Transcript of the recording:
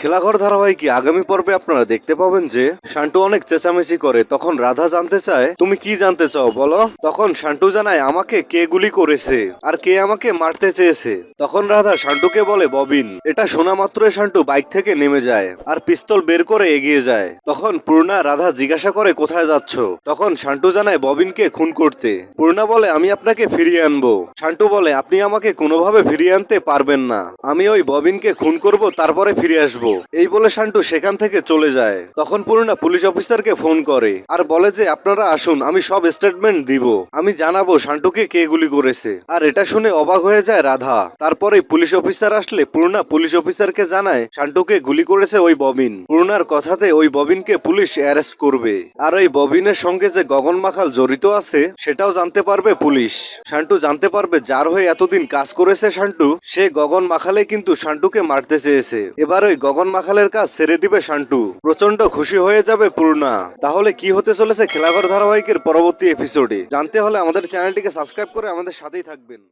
খেলাঘর ধারাবাহিকে আগামী পর্বে আপনারা দেখতে পাবেন যে শান্টু অনেক চেঁচামেচি করে, তখন রাধা জানতে চায়, তুমি কি জানতে চাও বলো? তখন শান্টু জানায়, আমাকে কে গুলি করেছে আর কে আমাকে মারতে চেয়েছে? তখন রাধা শান্টুকে বলে, ববিন, এটা শোনা মাত্রই শান্টু বাইক থেকে নেমে যায় আর পিস্তল বের করে এগিয়ে যায়। তখন পূর্ণা রাধা জিজ্ঞাসা করে, কোথায় যাচ্ছ? তখন শান্টু জানায়, ববিনকে খুন করতে। পূর্ণা বলে, আমি আপনাকে ফিরিয়ে আনব। শান্টু বলে, আপনি আমাকে কোনোভাবে ফিরিয়ে আনতে পারবেন না। আমি ওই ববিনকে খুন করব, তারপরে ফিরে আসব। এই বলে শান্টু সেখান থেকে চলে যায়। তখন পূর্ণা পুলিশ অফিসারকে ফোন করে আর বলে যে, আপনারা আসুন, আমি সব স্টেটমেন্ট দিব। আমি জানাব শান্টুকে কে গুলি করেছে। আর এটা শুনে অবাক হয়ে যায় রাধা। তারপরে পুলিশ অফিসার আসলে পূর্ণা পুলিশ অফিসারকে জানায়, শান্টুকে গুলি করেছে ওই ববিন। পূর্ণার কথাতে ওই ববিনকে পুলিশ অ্যারেস্ট করবে। আর ওই ববিনের সঙ্গে যে গগন মাখাল জড়িত আছে, সেটাও জানতে পারবে পুলিশ। শান্টু জানতে পারবে যার হয়ে এতদিন কাজ করেছে শান্টু, সে গগন মাখালে কিন্তু শান্টুকে মারতে চেয়েছে। এবার ওই গগন মাখালের কাজ ছেড়ে দিবে শান্টু। প্রচণ্ড খুশি হয়ে যাবে পূর্ণা। তাহলে কি হতে চলেছে খেলাঘর ধারাবাহিকের পরবর্তী এপিসোডে জানতে হলে আমাদের চ্যানেলটিকে সাবস্ক্রাইব করে আমাদের সাথেই থাকবেন।